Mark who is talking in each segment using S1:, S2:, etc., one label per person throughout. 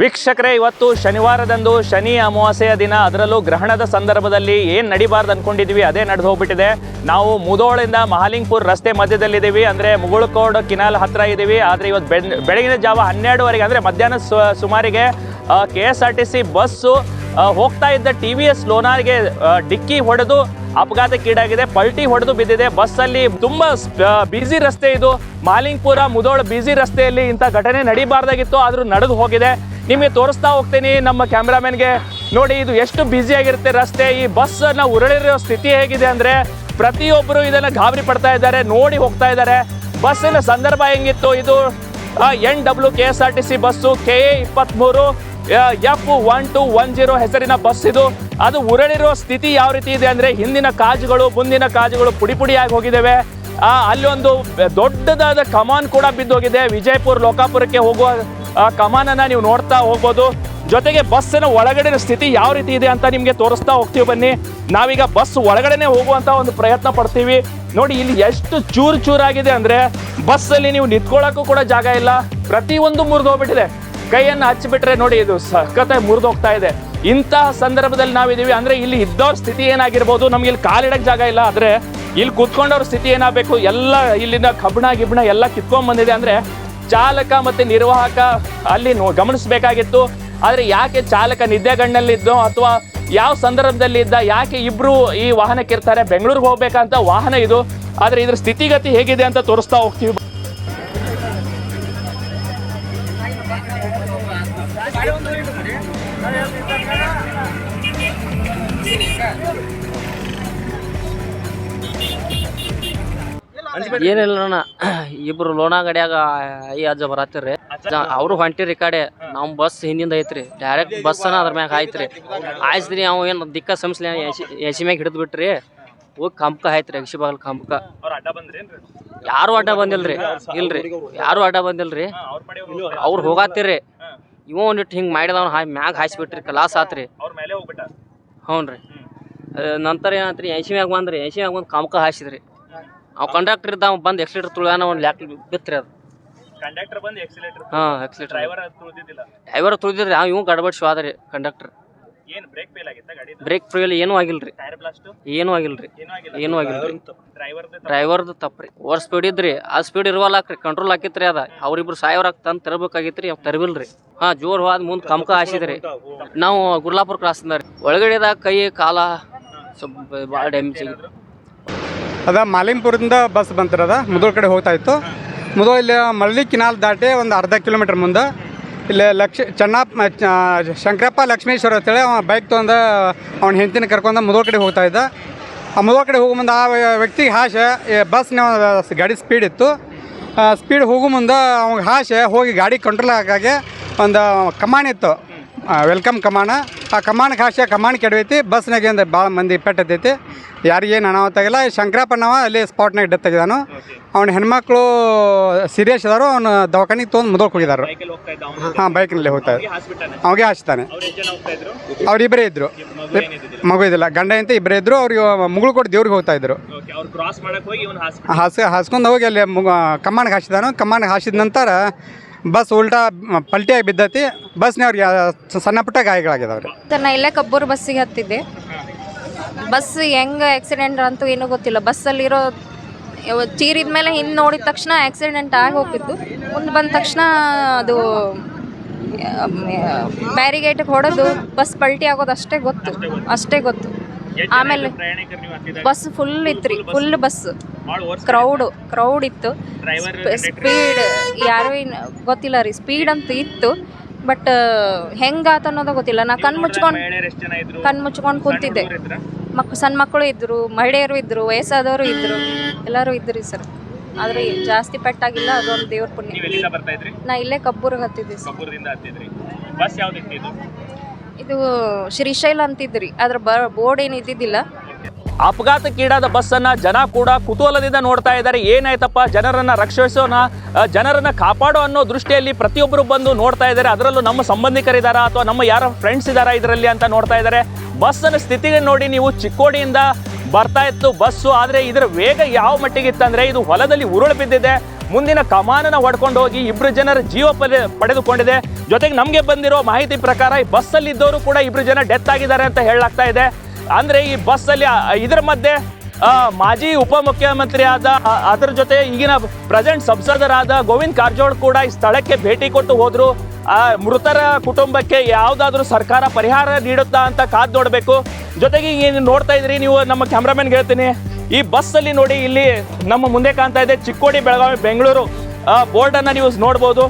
S1: ವೀಕ್ಷಕರೇ, ಇವತ್ತು ಶನಿವಾರದಂದು ಶನಿ ಅಮಾವಾಸ್ಯೆಯ ದಿನ. ಅದರಲ್ಲೂ ಗ್ರಹಣದ ಸಂದರ್ಭದಲ್ಲಿ ಏನು ನಡಿಬಾರ್ದು ಅಂದ್ಕೊಂಡಿದ್ವಿ ಅದೇ ನಡೆದು ಹೋಗ್ಬಿಟ್ಟಿದೆ. ನಾವು ಮುದೋಳಿಂದ ಮಹಾಲಿಂಗ್ಪುರ್ ರಸ್ತೆ ಮಧ್ಯದಲ್ಲಿದ್ದೀವಿ. ಅಂದರೆ ಮುಗುಳ್ಕೋಡ್ ಕಿನಾಲ್ ಹತ್ತಿರ ಇದ್ದೀವಿ ಆದರೆ ಇವತ್ತು ಬೆಳ್, ಬೆಳಗಿನ ಜಾವ ಹನ್ನೆರಡುವರೆಗೆ, ಅಂದರೆ ಮಧ್ಯಾಹ್ನ ಸುಮಾರಿಗೆ K S R T C bus ಹೋಗ್ತಾ ಇದ್ದ ಟಿ ವಿ ಎಸ್ ಲೋನಾರ್ಗೆ ಡಿಕ್ಕಿ ಹೊಡೆದು ಅಪಘಾತಕ್ಕೀಡಾಗಿದೆ ಪಲ್ಟಿ ಹೊಡೆದು ಬಿದ್ದಿದೆ. ಬಸ್ಸಲ್ಲಿ ತುಂಬ ಬ್ಯುಸಿ ರಸ್ತೆ ಇದು. ಮಾಲಿಂಗ್ಪುರ ಮುದೋಳ ಬ್ಯುಸಿ ರಸ್ತೆಯಲ್ಲಿ ಇಂಥ ಘಟನೆ ನಡಿಬಾರ್ದಾಗಿತ್ತು. ಆದರೂ ನಡೆದು ಹೋಗಿದೆ. ನಿಮಗೆ ತೋರಿಸ್ತಾ ಹೋಗ್ತೀನಿ ನಮ್ಮ ಕ್ಯಾಮ್ರಾಮನ್ಗೆ. ನೋಡಿ, ಇದು ಎಷ್ಟು ಬ್ಯುಸಿ ಆಗಿರುತ್ತೆ ರಸ್ತೆ. ಈ ಬಸ್ಸನ್ನು ಉರುಳಿರೋ ಸ್ಥಿತಿ ಹೇಗಿದೆ ಅಂದ್ರೆ ಪ್ರತಿಯೊಬ್ಬರು ಇದನ್ನ ಗಾಬರಿ ಪಡ್ತಾ ಇದ್ದಾರೆ, ನೋಡಿ ಹೋಗ್ತಾ ಇದ್ದಾರೆ. ಬಸ್ಸಿನ ಸಂದರ್ಭ ಹೆಂಗಿತ್ತು? ಇದು N W K S R T C bus K A ಇಪ್ಪತ್ತ್ಮೂರು F one two one zero ಹೆಸರಿನ ಬಸ್ ಇದು. ಅದು ಉರುಳಿರೋ ಸ್ಥಿತಿ ಯಾವ ರೀತಿ ಇದೆ ಅಂದರೆ ಹಿಂದಿನ ಕಾಜುಗಳು, ಮುಂದಿನ ಕಾಜುಗಳು ಪುಡಿ ಪುಡಿಯಾಗಿ ಹೋಗಿದ್ದಾವೆ. ಒಂದು ದೊಡ್ಡದಾದ ಕಮಾನ್ ಕೂಡ ಬಿದ್ದೋಗಿದೆ. ವಿಜಯಪುರ, ಲೋಕಾಪುರಕ್ಕೆ ಹೋಗುವ ಕಮಾನನ್ನ ನೀವು ನೋಡ್ತಾ ಹೋಗ್ಬೋದು. ಜೊತೆಗೆ ಬಸ್ಸಿನ ಒಳಗಡೆ ಸ್ಥಿತಿ ಯಾವ ರೀತಿ ಇದೆ ಅಂತ ನಿಮಗೆ ತೋರಿಸ್ತಾ ಹೋಗ್ತೀವಿ ಬನ್ನಿ. ನಾವೀಗ ಬಸ್ ಒಳಗಡೆನೆ ಹೋಗುವಂತ ಒಂದು ಪ್ರಯತ್ನ ಪಡ್ತೀವಿ. ನೋಡಿ, ಇಲ್ಲಿ ಎಷ್ಟು ಚೂರು ಚೂರಾಗಿದೆ ಅಂದ್ರೆ ಬಸ್ಸಲ್ಲಿ ನೀವು ನಿಂತ್ಕೊಳ್ಳೋಕ್ಕೂ ಕೂಡ ಜಾಗ ಇಲ್ಲ. ಪ್ರತಿಯೊಂದು ಮುರಿದು ಹೋಗ್ಬಿಟ್ಟಿದೆ ಕೈಯನ್ನು ಹಚ್ಚಿಬಿಟ್ರೆ ನೋಡಿ, ಇದು ಸಖತ್ತಾಗಿ ಮುರಿದು ಹೋಗ್ತಾ ಇದೆ. ಇಂತಹ ಸಂದರ್ಭದಲ್ಲಿ ನಾವಿದೀವಿ ಅಂದ್ರೆ ಇಲ್ಲಿ ಇದ್ದವ್ರ ಸ್ಥಿತಿ ಏನಾಗಿರ್ಬೋದು? ನಮ್ಗೆ ಇಲ್ಲಿ ಕಾಲಿಡಕ್ ಜಾಗ ಇಲ್ಲ. ಆದ್ರೆ ಇಲ್ಲಿ ಕುತ್ಕೊಂಡವ್ರ ಸ್ಥಿತಿ ಏನಾಗಬೇಕು? ಎಲ್ಲ ಇಲ್ಲಿನ ಕಬ್ಬಣ ಗಿಬ್ಬಣ ಎಲ್ಲ ಕಿತ್ಕೊಂಡ್ ಬಂದಿದೆ ಅಂದ್ರೆ ಚಾಲಕ ಮತ್ತೆ ನಿರ್ವಾಹಕ ಅಲ್ಲಿ ಗಮನಿಸಬೇಕಾಗಿತ್ತು. ಆದರೆ ಯಾಕೆ ಚಾಲಕ ನಿದ್ದೆಗಣ್ಣಲ್ಲಿದ್ದೋ ಅಥವಾ ಯಾವ ಸಂದರ್ಭದಲ್ಲಿ ಇದ್ದ, ಯಾಕೆ ಇಬ್ರು ಈ ವಾಹನಕ್ಕೆ ಇರ್ತಾರೆ, ಬೆಂಗಳೂರಿಗೆ ಹೋಗ್ಬೇಕಂತ ವಾಹನ ಇದು. ಆದರೆ ಇದ್ರ ಸ್ಥಿತಿಗತಿ ಹೇಗಿದೆ ಅಂತ ತೋರಿಸ್ತಾ ಹೋಗ್ತೀವಿ.
S2: ಏನಿಲ್ಲ ಅಣ್ಣ. ಇಬ್ರು ಲೋಣ ಗಡಿಯಾಗ ಐ ಅಜ್ಜ ಬರತ್ತಿರ್ರಿ ಅವರು ಹೊಂಟಿರಿ ಈ ಕಡೆ. ನಮ್ಮ ಬಸ್ ಹಿಂದಿಂದ ಐತ್ರಿ. ಡೈರೆಕ್ಟ್ ಬಸ್ಸನ ಅದ್ರ ಮ್ಯಾಗ ಆಯ್ತ್ರಿ ಆಯ್ಸ್ರಿ ಅವ ಏನು ದಿಕ್ಕ ಸಂಸ್ಲಿ ಎಸಿ ಮ್ಯಾಗ ಹಿಡಿದು ಬಿಟ್ರಿ. ಹೋಗಿ ಕಂಪ್ಕ ಆಯ್ತ್ರಿ ಅಕ್ಷಿ ಬಾಗಲ್ ಕಂಪ್ಕ. ಯಾರು ಅಡ್ಡ ಬಂದಿಲ್ರಿ? ಇಲ್ರಿ. ಯಾರು ಅಡ್ಡ ಬಂದಿಲ್ರಿ? ಅವ್ರು ಹೋಗಾತಿರ್ರಿ ಇವ ಒಂದಿಟ್ಟು ಹಿಂಗೆ ಮಾಡಿದವ್ ಹಾಯ್ ಮ್ಯಾಗ ಹಾಯ್ಸ್ಬಿಟ್ರಿ ಕಲಾಸ್ ಆತ್ರಿ. ಹ್ಞೂ ರೀ ನಂತರ ಏನಾತ್ರಿ ಎಸಿ ಮ್ಯಾಗ ಬಂದ್ರಿ ಎಸಿ ಮ್ಯಾಗ ಬಂದು ಕಂಪ್ಕ ಹಾಯ್ಸಿದ್ರಿ. ಅವ್ ಕಂಡಕ್ಟರ್ ಇದ್ದ ಬಂದ್ ಬಂದು ಎಕ್ಸಿಲೇಟರ್ ತುಳಿದಾನ ಒಂದು ಲ್ಯಾಕ್ ಬಿತ್ರಿ ಅದು.
S1: ಕಂಡಕ್ಟರ್ ಬಂದು ಎಕ್ಸಿಲೇಟರ್
S2: ಹಾಂ ಎಕ್ಸಿಲೇಟರ್
S1: ಡ್ರೈವರ್ ತುಳಿದಿದ್ದಿಲ್ಲ.
S2: ಡ್ರೈವರ್ ತುಳಿದಿದ್ರಿ ಅವ್ ಇವ್ ಗಡ್ಬಡ್ ಶೋ ರೀ ಕಂಡಕ್ಟರ್
S1: ಏನು ಬ್ರೇಕ್ ಫೇಲ್ ಆಗಿತ್ತ ಗಾಡಿ
S2: ಬ್ರೇಕ್ ಏನೂ ಆಗಿಲ್ರಿ.
S1: ಟೈರ್ ಬ್ಲಾಸ್ಟ್
S2: ಏನೂ ಆಗಿಲ್ರಿ.
S1: ಏನೂ ಆಗಿಲ್ಲ.
S2: ಏನೂ ಆಗಿಲ್ರಿ.
S1: ಡ್ರೈವರ್
S2: ಡ್ರೈವರ್ದು ತಪ್ಪ್ರಿ ಓವರ್ ಸ್ಪೀಡ್ ಇದ್ರಿ ಆ ಸ್ಪೀಡ್ ಇರುವಲ್ಲಾಕ್ರಿ ಕಂಟ್ರೋಲ್ ಹಾಕಿತ್ರಿ ಅದ. ಅವ್ರಿಬ್ರು ಸಾವಿರ ತಂದು ತರಬೇಕಾಗಿತ್ರಿ ಅವ್ ತರಬಿಲ್ರಿ ಹಾ ಜೋರ್ ಹೋದ್ ಮುಂದ್ ಕಮಕ ಹಾಸಿದ್ರಿ. ನಾವು ಗುರ್ಲಾಪುರ ಕ್ರಾಸ್ ಒಳಗಡೆದಾಗ ಕೈ ಕಾಲ ಸ್ವಲ್ಪ ಭಾಳ ಡ್ಯಾಮೇಜ್ ಆಗಿತ್ತು
S3: ಅದ ಮಾಲಿಂಗ್ಪುರದಿಂದ ಬಸ್ ಬಂತಿರದ ಮೊದಲ ಕಡೆ ಹೋಗ್ತಾ ಇತ್ತು. ಮುದೋಳ ಇಲ್ಲಿ ಮಳ್ಳಿ ಕಿನಾಲ್ ದಾಟಿ ಒಂದು ಅರ್ಧ ಕಿಲೋಮೀಟ್ರ್ ಮುಂದೆ ಇಲ್ಲಿ ಲಕ್ಷ ಚೆನ್ನಪ್ಪ ಶಂಕರಪ್ಪ ಲಕ್ಷ್ಮೇಶ್ವರ ಅಂತೇಳಿ ಅವ ಬೈಕ್ ತೊಗೊಂಡು ಅವ್ನ ಹೆಂಡತಿನ ಕರ್ಕೊಂಡು ಮುದೋಳ ಕಡೆ ಹೋಗ್ತಾ ಇದ್ದ. ಆ ಮೊದಲ ಕಡೆ ಹೋಗೋ ಮುಂದೆ ಆ ವ್ಯ- ವ್ಯಕ್ತಿಗೆ ಹಾಶ ಬಸ್ನ ಗಾಡಿ ಸ್ಪೀಡ್ ಇತ್ತು. ಸ್ಪೀಡ್ ಹೋಗೋ ಮುಂದೆ ಅವ್ನಿಗೆ ಹಾಶೆ, ಹೋಗಿ ಗಾಡಿ ಕಂಟ್ರೋಲ್ ಆಗಾಗೆ ಒಂದು ಕಮಾನ್ ಇತ್ತು. ವೆಲ್ಕಮ್ ಕಮಾಣ ಆ ಕಮಾಣ ಹಾಸ್ಯ ಕಮಾಣ ಕೆಡವೈತಿ. ಬಸ್ನಾಗೆ ಅಂದರೆ ಭಾಳ ಮಂದಿ ಪೆಟ್ಟೈತಿ ಯಾರಿಗೇನು ಅನಾಹುತ ಆಗಿಲ್ಲ. ಶಂಕರಪ್ಪನವ ಅಲ್ಲಿ ಸ್ಪಾಟ್ನಾಗ ಡೆತ್ ಆಗಿದಾನು. ಅವ್ನ ಹೆಣ್ಮಕ್ಳು ಸೀರಿಯಸ್ ಅದಾರು ಅವ್ನು ದವಾಖಾನಿಗೆ ತೊಗೊಂಡು ಮುದೋಕ್ ಹೋಗಿದಾರು. ಹಾಂ ಬೈಕ್ನಲ್ಲಿ ಹೋಗ್ತಾ ಇದ್ರು ಅವಾಗೆ ಹಾಸ್ತಾನೆ
S1: ಇದ್ರು?
S3: ಅವ್ರಿಬ್ಬರೇ ಇದ್ರು. ಮಗು ಇದಿಲ್ಲ ಗಂಡ ಅಂತ ಇಬ್ಬರೇ ಇದ್ದರು ಅವ್ರಿಗೆ ಮುಗುಳು ಕೊಟ್ಟು ದೇವ್ರಿಗೆ ಹೋಗ್ತಾ ಇದ್ರು. ಹಾಸ್ ಹಾಸ್ಕೊಂಡು ಹೋಗಿ ಅಲ್ಲಿ ಮುಗ ಹಾಸಿದಾನು ಕಮಾನ್ಗೆ ಹಾಸಿದ ನಂತರ ಬಸ್ ಉಲ್ಟಾ ಪಲ್ಟಿಯಾಗಿ ಬಿದ್ದತಿ, ಬಸ್ನವ್ರಿಗೆ ಸಣ್ಣ ಪುಟ್ಟ ಗಾಯಗಳಾಗಿದಾವ್ರಿ
S4: ಸರ್, ನಾ ಇಲ್ಲೇ ಕಬ್ಬೂರು ಬಸ್ಸಿಗೆ ಹತ್ತಿದ್ದೆ. ಬಸ್ ಹೆಂಗೆ ಆಕ್ಸಿಡೆಂಟ್ ಅಂತೂ ಏನೂ ಗೊತ್ತಿಲ್ಲ. ಬಸ್ಸಲ್ಲಿರೋ ಚೀರಿದ ಮೇಲೆ ಹಿಂದೆ ನೋಡಿದ ತಕ್ಷಣ ಆಕ್ಸಿಡೆಂಟ್ ಆಗಿ ಹೋಗ್ತಿತ್ತು. ಮುಂದೆ ಬಂದ ತಕ್ಷಣ ಅದು ಬ್ಯಾರಿಗೇಟಿಗೆ ಹೊಡೆದು ಬಸ್ ಪಲ್ಟಿ ಆಗೋದು ಅಷ್ಟೇ ಗೊತ್ತು. ಅಷ್ಟೇ ಗೊತ್ತು. ಆಮೇಲೆ ಬಸ್ ಫುಲ್ ಇತ್ರಿ ಫುಲ್ ಬಸ್ ಕ್ರೌಡ್ ಕ್ರೌಡ್ ಇತ್ತು ಸ್ಪೀಡ್ ಯಾರು ಗೊತ್ತಿಲ್ಲ ರೀ ಸ್ಪೀಡ್ ಅಂತ ಇತ್ತು. ಬಟ್ ಹೆಂಗಾತ ಅನ್ನೋದು ಗೊತ್ತಿಲ್ಲ. ನಾ ಕಣ್ ಮುಚ್ಕೊಂಡು ಕಣ್ ಮುಚ್ಕೊಂಡು ಕೂತಿದ್ದೆ. ಮಕ್ ಸಣ್ಣ ಮಕ್ಕಳು ಇದ್ರು ಮಹಿಳೆಯರು ಇದ್ರು ವಯಸ್ಸಾದವರು ಇದ್ರು. ಎಲ್ಲರೂ ಇದ್ರಿ ಸರ್. ಆದ್ರೆ ಜಾಸ್ತಿ ಪೆಟ್ಟಾಗಿಲ್ಲ ಅದೊಂದು ದೇವ್ರ ಪುಣ್ಯ. ನಾ ಇಲ್ಲೇ ಕಬ್ಬೂರ್ಗೆ ಹತ್ತಿದ್ದೆ
S1: ಬಸ್ ಇದು
S4: ಶ್ರೀಶೈಲ ಅಂತಿದ್ರಿ. ಅದ್ರ ಬೋರ್ಡ್ ಏನು ಇದ್ದಿದ್ದಿಲ್ಲ.
S1: ಅಪಘಾತಕ್ಕೀಡಾದ ಬಸ್ಸನ್ನ ಜನ ಕೂಡ ಕುತೂಹಲದಿಂದ ನೋಡ್ತಾ ಇದ್ದಾರೆ. ಏನಾಯ್ತಪ್ಪ? ಜನರನ್ನ ರಕ್ಷಿಸೋಣ ಜನರನ್ನ ಕಾಪಾಡೋ ಅನ್ನೋ ದೃಷ್ಟಿಯಲ್ಲಿ ಪ್ರತಿಯೊಬ್ಬರು ಬಂದು ನೋಡ್ತಾ ಇದ್ದಾರೆ. ಅದರಲ್ಲೂ ನಮ್ಮ ಸಂಬಂಧಿಕರಿದಾರ ಅಥವಾ ನಮ್ಮ ಯಾರ ಫ್ರೆಂಡ್ಸ್ ಇದಾರ ಇದರಲ್ಲಿ ಅಂತ ನೋಡ್ತಾ ಇದ್ದಾರೆ. ಬಸ್ಸನ್ನ ಸ್ಥಿತಿಗೆ ನೋಡಿ ನೀವು ಚಿಕ್ಕೋಡಿಯಿಂದ ಬರ್ತಾ ಇತ್ತು ಬಸ್ಸು, ಆದರೆ ಇದರ ವೇಗ ಯಾವ ಮಟ್ಟಿಗೆ ಇತ್ತಂದ್ರೆ ಇದು ಹೊಲದಲ್ಲಿ ಉರುಳು ಬಿದ್ದಿದೆ. ಮುಂದಿನ ಕಮಾನನ ಹೊಡ್ಕೊಂಡು ಹೋಗಿ ಇಬ್ಬರು ಜನರ ಜೀವ ಪಡೆ- ಪಡೆದುಕೊಂಡಿದೆ. ಜೊತೆಗೆ ನಮಗೆ ಬಂದಿರೋ ಮಾಹಿತಿ ಪ್ರಕಾರ ಈ ಬಸ್ಸಲ್ಲಿ ಇದ್ದವರು ಕೂಡ ಇಬ್ಬರು ಜನ ಡೆತ್ ಆಗಿದ್ದಾರೆ ಅಂತ ಹೇಳಲಾಗ್ತಾ ಇದೆ. ಅಂದ್ರೆ ಈ ಬಸ್ಸಲ್ಲಿ ಇದರ ಮಧ್ಯೆ ಮಾಜಿ ಉಪಮುಖ್ಯಮಂತ್ರಿ ಆದ ಅದರ ಜೊತೆ ಈಗಿನ ಪ್ರೆಸೆಂಟ್ ಸಂಸದರಾದ ಗೋವಿಂದ್ ಕಾರಜೋಳ್ ಕೂಡ ಈ ಸ್ಥಳಕ್ಕೆ ಭೇಟಿ ಕೊಟ್ಟು ಹೋದ್ರು. ಮೃತರ ಕುಟುಂಬಕ್ಕೆ ಯಾವುದಾದ್ರೂ ಸರ್ಕಾರ ಪರಿಹಾರ ನೀಡುತ್ತಾ ಅಂತ ಕಾದ್ ನೋಡಬೇಕು. ಜೊತೆಗೆ ಏನು ನೋಡ್ತಾ ಇದ್ರಿ, ನೀವು ನಮ್ಮ ಕ್ಯಾಮ್ರಾಮನ್ ಹೇಳ್ತೀನಿ. ಈ ಬಸ್ಸಲ್ಲಿ ನೋಡಿ, ಇಲ್ಲಿ ನಮ್ಮ ಮುಂದೆ ಕಾಣ್ತಾ ಇದೆ ಚಿಕ್ಕೋಡಿ, ಬೆಳಗಾವಿ, ಬೆಂಗಳೂರು ಬೋರ್ಡನ್ನು ನೀವು ನೋಡ್ಬೋದು.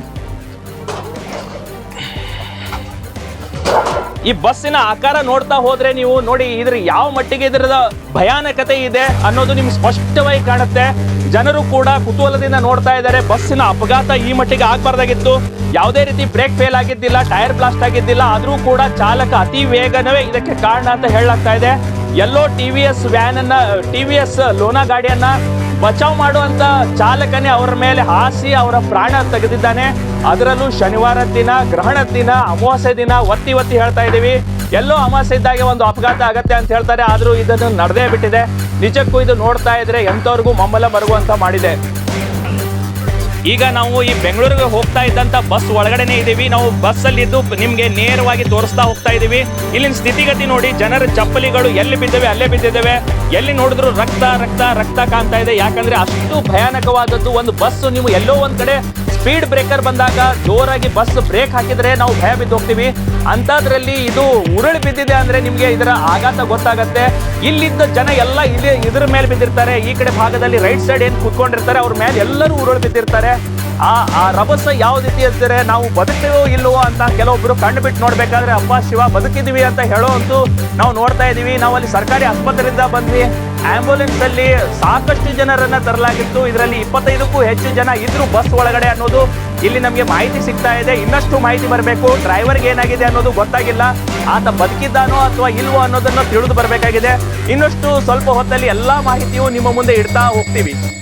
S1: ಈ ಬಸ್ಸಿನ ಆಕಾರ ನೋಡ್ತಾ ಹೋದ್ರೆ ನೀವು ನೋಡಿ, ಇದ್ರ ಯಾವ ಮಟ್ಟಿಗೆ ಇದರ ಭಯಾನಕತೆ ಇದೆ ಅನ್ನೋದು ನಿಮ್ಗೆ ಸ್ಪಷ್ಟವಾಗಿ ಕಾಣುತ್ತೆ. ಜನರು ಕೂಡ ಕುತೂಹಲದಿಂದ ನೋಡ್ತಾ ಇದ್ದಾರೆ. ಬಸ್ಸಿನ ಅಪಘಾತ ಈ ಮಟ್ಟಿಗೆ ಆಗಬಾರ್ದಾಗಿತ್ತು. ಯಾವುದೇ ರೀತಿ ಬ್ರೇಕ್ ಫೇಲ್ ಆಗಿದ್ದಿಲ್ಲ, ಟೈರ್ ಬ್ಲಾಸ್ಟ್ ಆಗಿದ್ದಿಲ್ಲ, ಆದರೂ ಕೂಡ ಚಾಲಕ ಅತಿ ವೇಗನವೇ ಇದಕ್ಕೆ ಕಾರಣ ಅಂತ ಹೇಳಲಾಗ್ತಾ ಇದೆ. ಎಲ್ಲೋ ಟಿ ವಿ ಎಸ್ ವ್ಯಾನ್ ಅನ್ನ ಟಿ ವಿ ಎಸ್ ಲೋನಾ ಗಾಡಿಯನ್ನ ಬಚಾವ್ ಮಾಡುವಂತ ಚಾಲಕನೇ ಅವರ ಮೇಲೆ ಹಾಸಿ ಅವರ ಪ್ರಾಣ ತೆಗೆದಿದ್ದಾನೆ. ಅದರಲ್ಲೂ ಶನಿವಾರ ದಿನ, ಗ್ರಹಣ ದಿನ, ಅಮಾವಾಸ್ಯ ದಿನ ಒತ್ತಿ ಒತ್ತಿ ಹೇಳ್ತಾ ಇದ್ದೀವಿ. ಎಲ್ಲೋ ಅಮಾವಾಸ್ಯ ಇದ್ದಾಗೆ ಒಂದು ಅಪಘಾತ ಆಗತ್ತೆ ಅಂತ ಹೇಳ್ತಾರೆ. ಆದರೂ ಇದನ್ನು ನಡೆದೇ ಬಿಟ್ಟಿದೆ. ನಿಜಕ್ಕೂ ಇದು ನೋಡ್ತಾ ಇದ್ರೆ ಎಂಥವ್ರಿಗೂ ಮಮ್ಮಲ ಮರುಗುವಂತ ಮಾಡಿದೆ. ಈಗ ನಾವು ಈ ಬೆಂಗಳೂರಿಗೆ ಹೋಗ್ತಾ ಇದ್ದಂತ ಬಸ್ ಒಳಗಡೆನೆ ಇದ್ದೀವಿ ನಾವು ಬಸ್ಸಲ್ಲಿ ಇದ್ದು ನಿಮಗೆ ನೇರವಾಗಿ ತೋರಿಸ್ತಾ ಹೋಗ್ತಾ ಇದ್ದೀವಿ ಇಲ್ಲಿನ ಸ್ಥಿತಿಗತಿ ನೋಡಿ, ಜನರ ಚಪ್ಪಲಿಗಳು ಎಲ್ಲಿ ಬಿದ್ದಿವೆ, ಅಲ್ಲೇ ಬಿದ್ದಿದ್ದಾವೆ ಎಲ್ಲಿ ನೋಡಿದ್ರು ರಕ್ತ ರಕ್ತ ರಕ್ತ ಕಾಣ್ತಾ ಇದೆ. ಯಾಕಂದ್ರೆ ಅಷ್ಟು ಭಯಾನಕವಾದದ್ದು ಒಂದು ಬಸ್, ನೀವು ಎಲ್ಲೋ ಒಂದ್ ಕಡೆ ಸ್ಪೀಡ್ ಬ್ರೇಕರ್ ಬಂದಾಗ ಜೋರಾಗಿ ಬಸ್ ಬ್ರೇಕ್ ಹಾಕಿದ್ರೆ ನಾವು ಭಯ ಬಿದ್ದು ಹೋಗ್ತೀವಿ ಅಂಥದ್ರಲ್ಲಿ ಇದು ಉರುಳು ಬಿದ್ದಿದೆ ಅಂದ್ರೆ ನಿಮಗೆ ಇದರ ಆಘಾತ ಗೊತ್ತಾಗತ್ತೆ. ಇಲ್ಲಿದ್ದ ಜನ ಎಲ್ಲ ಇಲ್ಲಿ ಇದ್ರ ಮೇಲೆ ಬಿದ್ದಿರ್ತಾರೆ. ಈ ಕಡೆ ಭಾಗದಲ್ಲಿ ರೈಟ್ ಸೈಡ್ ಏನು ಕುತ್ಕೊಂಡಿರ್ತಾರೆ, ಅವ್ರ ಮೇಲೆ ಎಲ್ಲರೂ ಉರುಳು ಬಿದ್ದಿರ್ತಾರೆ. ಆ ಆ ರಭಸ ಯಾವ ರೀತಿ ಇರ್ತಾರೆ ನಾವು ಬದುಕ್ತೀವೋ ಇಲ್ಲವೋ ಅಂತ ಕೆಲವೊಬ್ರು ಕಣ್ಣು ಬಿಟ್ಟು ನೋಡ್ಬೇಕಾದ್ರೆ, ಅಪ್ಪ ಶಿವ ಬದುಕಿದೀವಿ ಅಂತ ಹೇಳೋ ಅಂತೂ ನಾವು ನೋಡ್ತಾ ಇದೀವಿ ನಾವು ಅಲ್ಲಿ ಸರ್ಕಾರಿ ಆಸ್ಪತ್ರೆಯಿಂದ ಬಂದ್ವಿ. ಆಂಬ್ಯುಲೆನ್ಸ್ ಅಲ್ಲಿ ಸಾಕಷ್ಟು ಜನರನ್ನ ತರಲಾಗಿತ್ತು. ಇದರಲ್ಲಿ ಇಪ್ಪತ್ತೈದಕ್ಕೂ ಹೆಚ್ಚು ಜನ ಇದ್ರು ಬಸ್ ಒಳಗಡೆ ಅನ್ನೋದು ಇಲ್ಲಿ ನಮಗೆ ಮಾಹಿತಿ ಸಿಗ್ತಾ ಇದೆ. ಇನ್ನಷ್ಟು ಮಾಹಿತಿ ಬರಬೇಕು. ಡ್ರೈವರ್ಗೆ ಏನಾಗಿದೆ ಅನ್ನೋದು ಗೊತ್ತಾಗಿಲ್ಲ. ಆತ ಬದುಕಿದ್ದಾನೋ ಅಥವಾ ಇಲ್ವೋ ಅನ್ನೋದನ್ನ ತಿಳಿದು ಬರಬೇಕಾಗಿದೆ. ಇನ್ನಷ್ಟು ಸ್ವಲ್ಪ ಹೊತ್ತಲ್ಲಿ ಎಲ್ಲಾ ಮಾಹಿತಿಯು ನಿಮ್ಮ ಮುಂದೆ ಇಡ್ತಾ ಹೋಗ್ತೀವಿ.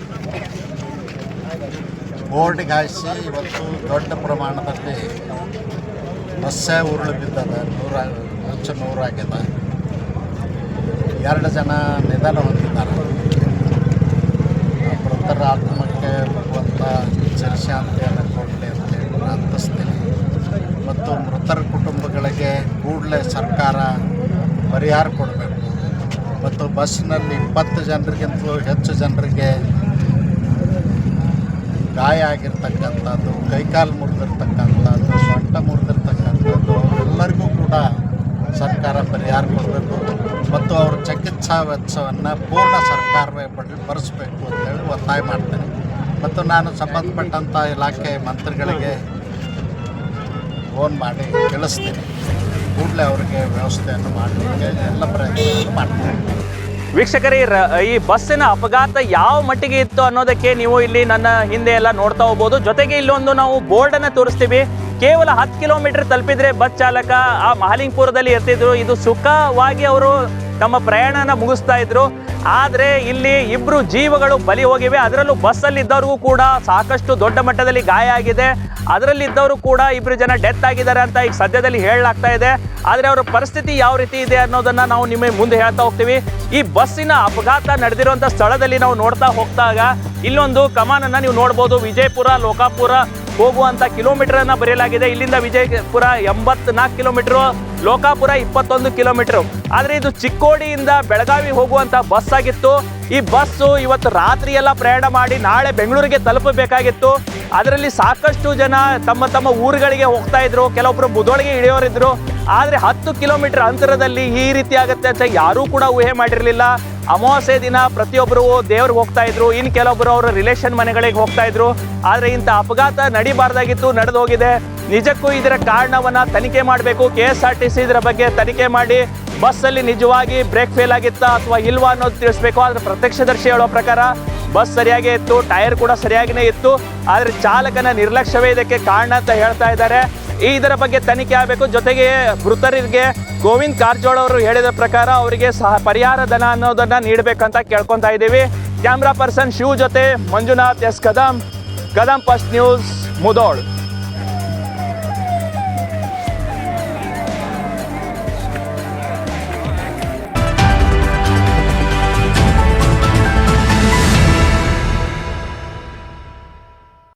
S5: ಬೋರ್ಡ್ಗೆ ಗಾಯಿಸಿ ಇವತ್ತು ದೊಡ್ಡ ಪ್ರಮಾಣದಲ್ಲಿ ಬಸ್ಸೇ ಉರುಳು ಬಿದ್ದದ, ನೂರ, ಹೆಚ್ಚು ನೂರಾಗ್ಯದ ಎರಡು ಜನ ನಿಧನ ಹೊಂದಿದ್ದಾರೆ. ಮೃತರ ಆತ್ಮಕ್ಕೆ ಭಗವಂತ ಚಿರಶಾಂತಿಯನ್ನು ಕೊಡಲಿ ಅಂತೇಳಿ ಪ್ರಾರ್ಥಿಸ್ತೀನಿ. ಮತ್ತು ಮೃತರ ಕುಟುಂಬಗಳಿಗೆ ಕೂಡಲೇ ಸರ್ಕಾರ ಪರಿಹಾರ ಕೊಡಬೇಕು. ಮತ್ತು ಬಸ್ನಲ್ಲಿ ಇಪ್ಪತ್ತು ಜನರಿಗಿಂತಲೂ ಹೆಚ್ಚು ಜನರಿಗೆ ಗಾಯ ಆಗಿರ್ತಕ್ಕಂಥದ್ದು, ಕೈಕಾಲು ಮುರಿದಿರ್ತಕ್ಕಂಥದ್ದು, ಸೊಂಟ ಮುರಿದಿರ್ತಕ್ಕಂಥದ್ದು ಎಲ್ಲರಿಗೂ ಕೂಡ ಸರ್ಕಾರ ಪರಿಹಾರ ಕೊಡಬೇಕು. ಮತ್ತು ಅವ್ರ ಚಿಕಿತ್ಸಾ ವೆಚ್ಚವನ್ನು ಪೂರ್ಣ ಸರ್ಕಾರವೇ ಬಡ್ ಭರಿಸಬೇಕು ಅಂತೇಳಿ ಒತ್ತಾಯ ಮಾಡ್ತೇನೆ. ಮತ್ತು ನಾನು ಸಂಬಂಧಪಟ್ಟಂಥ ಇಲಾಖೆ ಮಂತ್ರಿಗಳಿಗೆ ಫೋನ್ ಮಾಡಿ ತಿಳಿಸ್ತೀನಿ. ಕೂಡಲೇ ಅವರಿಗೆ ವ್ಯವಸ್ಥೆಯನ್ನು ಮಾಡಲಿಕ್ಕೆ ಎಲ್ಲ ಪ್ರಯತ್ನವನ್ನು ಮಾಡ್ತೀನಿ.
S1: ವೀಕ್ಷಕರೇ ಈ ಬಸ್ಸಿನ ಅಪಘಾತ ಯಾವ ಮಟ್ಟಿಗೆ ಇತ್ತು ಅನ್ನೋದಕ್ಕೆ ನೀವು ಇಲ್ಲಿ ನನ್ನ ಹಿಂದೆ ಎಲ್ಲ ನೋಡ್ತಾ ಹೋಗ್ಬೋದು. ಜೊತೆಗೆ ಇಲ್ಲೊಂದು ನಾವು ಬೋರ್ಡ್ ಅನ್ನ ತೋರಿಸ್ತೀವಿ. ಕೇವಲ ಹತ್ತು ಕಿಲೋಮೀಟರ್ ತಲುಪಿದ್ರೆ ಬಸ್ ಚಾಲಕ ಆ ಮಹಾಲಿಂಗ್ಪುರದಲ್ಲಿ ಇರ್ತಿದ್ರು ಇದು ಸುಖವಾಗಿ ಅವರು ತಮ್ಮ ಪ್ರಯಾಣನ ಮುಗಿಸ್ತಾ ಇದ್ರು. ಆದರೆ ಇಲ್ಲಿ ಇಬ್ಬರು ಜೀವಗಳು ಬಲಿ ಹೋಗಿವೆ. ಅದರಲ್ಲೂ ಬಸ್ಸಲ್ಲಿ ಇದ್ದವ್ರಿಗೂ ಕೂಡ ಸಾಕಷ್ಟು ದೊಡ್ಡ ಮಟ್ಟದಲ್ಲಿ ಗಾಯ ಆಗಿದೆ. ಅದರಲ್ಲಿ ಇದ್ದವರು ಕೂಡ ಇಬ್ಬರು ಜನ ಡೆತ್ ಆಗಿದ್ದಾರೆ ಅಂತ ಈಗ ಸದ್ಯದಲ್ಲಿ ಹೇಳಲಾಗ್ತಾ ಇದೆ. ಆದರೆ ಅವರ ಪರಿಸ್ಥಿತಿ ಯಾವ ರೀತಿ ಇದೆ ಅನ್ನೋದನ್ನ ನಾವು ನಿಮಗೆ ಮುಂದೆ ಹೇಳ್ತಾ ಹೋಗ್ತೀವಿ. ಈ ಬಸ್ಸಿನ ಅಪಘಾತ ನಡೆದಿರುವಂಥ ಸ್ಥಳದಲ್ಲಿ ನಾವು ನೋಡ್ತಾ ಹೋಗ್ತಾಗ ಇಲ್ಲೊಂದು ಕಮಾನನ್ನು ನೀವು ನೋಡ್ಬೋದು. ವಿಜಯಪುರ, ಲೋಕಾಪುರ ಹೋಗುವಂತ ಕಿಲೋಮೀಟರ್ ಅನ್ನ ಬರೆಯಲಾಗಿದೆ. ಇಲ್ಲಿಂದ ವಿಜಯಪುರ ಎಂಬತ್ನಾಲ್ಕು ಕಿಲೋಮೀಟರ್, ಲೋಕಾಪುರ ಇಪ್ಪತ್ತೊಂದು ಕಿಲೋಮೀಟರ್. ಆದ್ರೆ ಇದು ಚಿಕ್ಕೋಡಿಯಿಂದ ಬೆಳಗಾವಿ ಹೋಗುವಂತ ಬಸ್ ಆಗಿತ್ತು. ಈ ಬಸ್ಸು ಇವತ್ತು ರಾತ್ರಿ ಎಲ್ಲ ಪ್ರಯಾಣ ಮಾಡಿ ನಾಳೆ ಬೆಂಗಳೂರಿಗೆ ತಲುಪಬೇಕಾಗಿತ್ತು. ಅದರಲ್ಲಿ ಸಾಕಷ್ಟು ಜನ ತಮ್ಮ ತಮ್ಮ ಊರುಗಳಿಗೆ ಹೋಗ್ತಾ ಇದ್ರು. ಕೆಲವೊಬ್ಬರು ಮುದೋಳಿಗೆ ಇಳಿಯೋರಿದ್ರು ಆದ್ರೆ ಹತ್ತು ಕಿಲೋಮೀಟರ್ ಅಂತರದಲ್ಲಿ ಈ ರೀತಿ ಆಗುತ್ತೆ ಅಂತ ಯಾರೂ ಕೂಡ ಊಹೆ ಮಾಡಿರಲಿಲ್ಲ. ಅಮಾವಾಸ್ಯೆ ದಿನ ಪ್ರತಿಯೊಬ್ಬರು ದೇವ್ರಿಗೆ ಹೋಗ್ತಾ ಇದ್ರು ಇನ್ನು ಕೆಲವೊಬ್ಬರು ಅವರ ರಿಲೇಷನ್ ಮನೆಗಳಿಗೆ ಹೋಗ್ತಾ ಇದ್ರು. ಆದರೆ ಇಂಥ ಅಪಘಾತ ನಡಿಬಾರ್ದಾಗಿತ್ತು ನಡೆದು ಹೋಗಿದೆ ನಿಜಕ್ಕೂ ಇದರ ಕಾರಣವನ್ನ ತನಿಖೆ ಮಾಡಬೇಕು. K S R T C ಇದರ ಬಗ್ಗೆ ತನಿಖೆ ಮಾಡಿ, ಬಸ್ಸಲ್ಲಿ ನಿಜವಾಗಿ ಬ್ರೇಕ್ ಫೇಲ್ ಆಗಿತ್ತಾ ಅಥವಾ ಇಲ್ವಾ ಅನ್ನೋದು ತಿಳಿಸ್ಬೇಕು. ಆದರೆ ಪ್ರತ್ಯಕ್ಷದರ್ಶಿ ಹೇಳೋ ಪ್ರಕಾರ ಬಸ್ ಸರಿಯಾಗೇ ಇತ್ತು, ಟೈರ್ ಕೂಡ ಸರಿಯಾಗಿನೇ ಇತ್ತು. ಆದರೆ ಚಾಲಕನ ನಿರ್ಲಕ್ಷ್ಯವೇ ಇದಕ್ಕೆ ಕಾರಣ ಅಂತ ಹೇಳ್ತಾ ಇದ್ದಾರೆ. ಈ ಇದರ ಬಗ್ಗೆ ತನಿಖೆ ಆಗಬೇಕು. ಜೊತೆಗೆ ಮೃತರಿಗೆ ಗೋವಿಂದ್ ಕಾರಜೋಳ ಅವರು ಹೇಳಿದ ಪ್ರಕಾರ ಅವರಿಗೆ ಸಹ ಪರಿಹಾರ ಧನ ಅನ್ನೋದನ್ನ ನೀಡಬೇಕಂತ ಕೇಳ್ಕೊತಾ ಇದ್ದೀವಿ. ಕ್ಯಾಮ್ರಾ ಪರ್ಸನ್ ಶಿವ್ ಜೊತೆ Manjunath S Kadam. Kadam first news Mudhol.